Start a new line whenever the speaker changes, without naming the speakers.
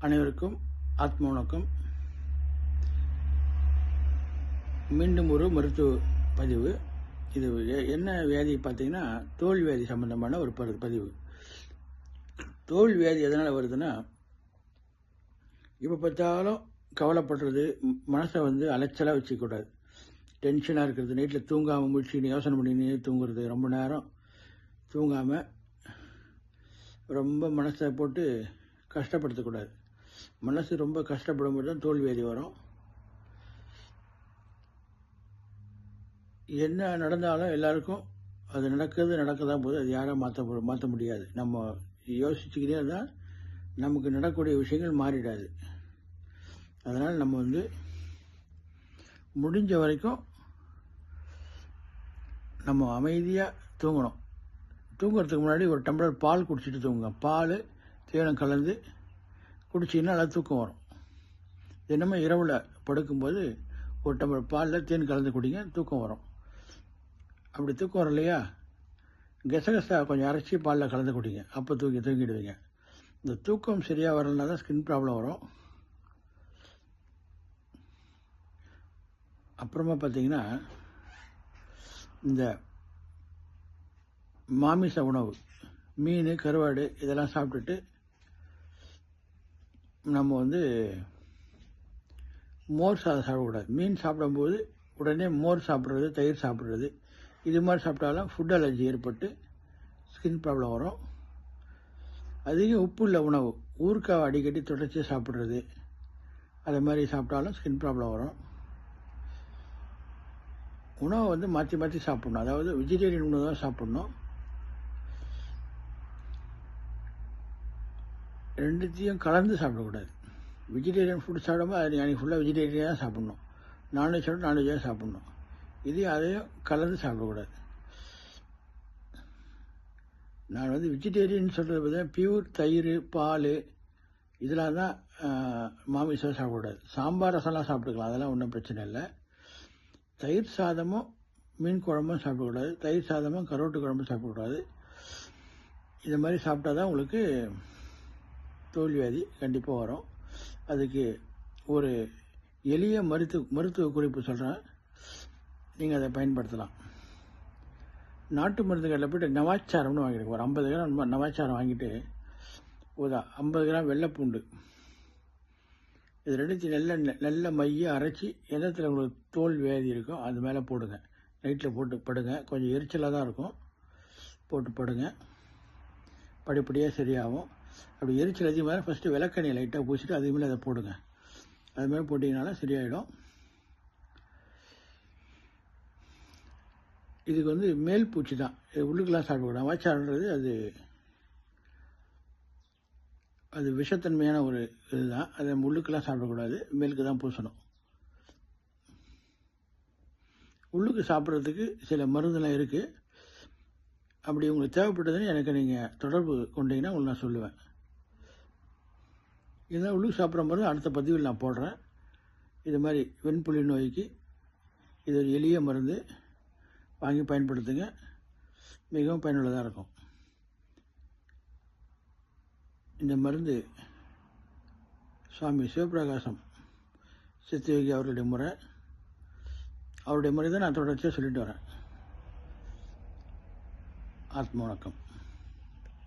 அனைவருக்கும் ஆத்ம வணக்கம் மீண்டும் ஒரு மருத்துவ பதிவு. இது என்ன வியாதி பார்த்தீங்கன்னா தோல் வியாதி சம்பந்தமான ஒரு பரு- பதிவு. தோல் வியாதி எதனால் வருதுன்னா இப்போ பார்த்தாலும் கவலைப்படுறது மனசை வந்து அலைச்சலாக வச்சுக்கூடாது. டென்ஷனாக இருக்கிறது நைட்டில் தூங்காமல் முடிச்சுன்னு யோசனை பண்ணினே தூங்குறது ரொம்ப நேரம் தூங்காமல் ரொம்ப மனசை போட்டு கஷ்டப்படுத்தக்கூடாது. மனசு ரொம்ப கஷ்டப்படும் போது தான் தோல்வியதி வரும். என்ன நடந்தாலும் எல்லாருக்கும் அது நடக்கிறது நடக்க தான் போது அது யாரும் மாற்ற மாற்ற முடியாது. நம்ம யோசிச்சுக்கிட்டே இருந்தால் நமக்கு நடக்கக்கூடிய விஷயங்கள் மாறிடாது. அதனால் நம்ம வந்து முடிஞ்ச வரைக்கும் நம்ம அமைதியாக தூங்கணும். தூங்குறதுக்கு முன்னாடி ஒரு டம்ளர் பால் குடிச்சிட்டு தூங்குங்க. பால் தேனம் கலந்து குடிச்சிங்கன்னா நல்லா தூக்கம் வரும். தினமும் இரவில் படுக்கும்போது ஒரு டம்ளர் பாலில் தேன் கலந்து குடிங்க தூக்கம் வரும். அப்படி தூக்கம் வரும் இல்லையா கெசகசா கொஞ்சம் அரைச்சி பாலில் கலந்து குடிங்க. அப்போ தூக்கி தூங்கிடுவீங்க. இந்த தூக்கம் சரியாக வரலனா தான் ஸ்கின் ப்ராப்ளம் வரும். அப்புறமா பார்த்தீங்கன்னா இந்த மாமிச உணவு மீன் கருவாடு இதெல்லாம் சாப்பிட்டுட்டு நம்ம வந்து மோர் சாதம் சாப்பிடக்கூடாது. மீன் சாப்பிடும்போது உடனே மோர் சாப்பிட்றது தயிர் சாப்பிட்றது. இது மாதிரி சாப்பிட்டாலும் ஃபுட் அலர்ஜி ஏற்பட்டு ஸ்கின் ப்ராப்ளம் வரும். அதிகம் உப்பு உள்ள உணவு ஊறுக்காய் அடிக்கடி தொடர்ச்சி சாப்பிட்றது. அது மாதிரி சாப்பிட்டாலும் ஸ்கின் ப்ராப்ளம் வரும். உணவை வந்து மாற்றி மாற்றி சாப்பிட்ணும். அதாவது வெஜிடேரியன் உணவு தான் சாப்பிட்ணும். ரெண்டுத்தையும் கலந்து சாப்பிடக்கூடாது. வெஜிடேரியன் ஃபுட் சாப்பிடும்போது அது அன்றைக்கி ஃபுல்லாக வெஜிடேரியனாக தான் சாப்பிட்ணும். நான்வெஜ் சாப்பிட்டு நான்வெஜ்ஜாக சாப்பிட்ணும். இதையும் அதையும் கலந்து சாப்பிடக்கூடாது. நான் வந்து வெஜிடேரியன் சொல்கிறது பார்த்தீங்கன்னா பியூர் தயிர் பால் இதெல்லாம் தான் மாமிசம் சாப்பிடக்கூடாது. சாம்பார் ரசம்லாம் சாப்பிட்டுக்கலாம் அதெல்லாம் ஒன்றும் பிரச்சனை இல்லை. தயிர் சாதமும் மீன் குழம்பும் சாப்பிடக்கூடாது. தயிர் சாதமும் கரோட்டு குழம்பும் சாப்பிடக்கூடாது. இது மாதிரி சாப்பிட்டா தான் உங்களுக்கு தோல்வியாதி கண்டிப்பாக வரும். அதுக்கு ஒரு எளிய மருத்துவ மருத்துவ குறிப்பு சொல்கிறேன் நீங்கள் அதை பயன்படுத்தலாம். நாட்டு மருந்து கடையில் போய்ட்டு நவாச்சாரம்னு வாங்கிடுங்க ஒரு ஐம்பது கிராம் நவாச்சாரம் வாங்கிட்டு ஒரு ஐம்பது கிராம் வெள்ளைப்பூண்டு. இது ரெண்டுத்தையும் நல்ல நெ- நல்ல மைய அரைச்சி எண்ணத்தில் உங்களுக்கு தோல் வியாதி இருக்கோ அது மேலே போடுங்க. நைட்டில் போட்டு படுங்க. கொஞ்சம் எரிச்சலாக தான் இருக்கும். போட்டு படுங்க. படிப்படியாக சரியாகும். அப்படி எரிச்சல் அதிகமாக ஃபஸ்ட்டு விளக்கெண்ணெய் லைட்டாக பூசிட்டு அது மேலே அதை போடுங்க. அதுமாதிரி போட்டிங்கனால சரியாயிடும். இதுக்கு வந்து மேல் பூச்சி தான். இது உள்ளுக்கெல்லாம் சாப்பிடக்கூடாது வாய்ச்சாடுறது அது அது விஷத்தன்மையான ஒரு இதுதான். அதை உள்ளுக்கெல்லாம் சாப்பிடக்கூடாது மேலுக்கு தான் பூசணும். உள்ளுக்கு சாப்பிட்றதுக்கு சில மருந்தெல்லாம் இருக்குது அப்படி உங்களுக்கு தேவைப்பட்டதுன்னு எனக்கு நீங்கள் தொடர்பு கொண்டீங்கன்னா உங்களுக்கு நான் சொல்லுவேன். இதெல்லாம் உள்ளுக்கு சாப்பிட்ற மருந்து அடுத்த பதிவில் நான் போடுறேன். இது மாதிரி வெண்புலி நோய்க்கு இது ஒரு எளிய மருந்து. வாங்கி பயன்படுத்துங்க. மிகவும் பயனுள்ளதாக இருக்கும். இந்த மருந்து சுவாமி சிவபிரகாசம் சித்தயோகி அவர்களுடைய முறை. அவருடைய முறை தான் நான் தொடர்ச்சியாக சொல்லிட்டு வரேன். ஆத்ம வணக்கம்.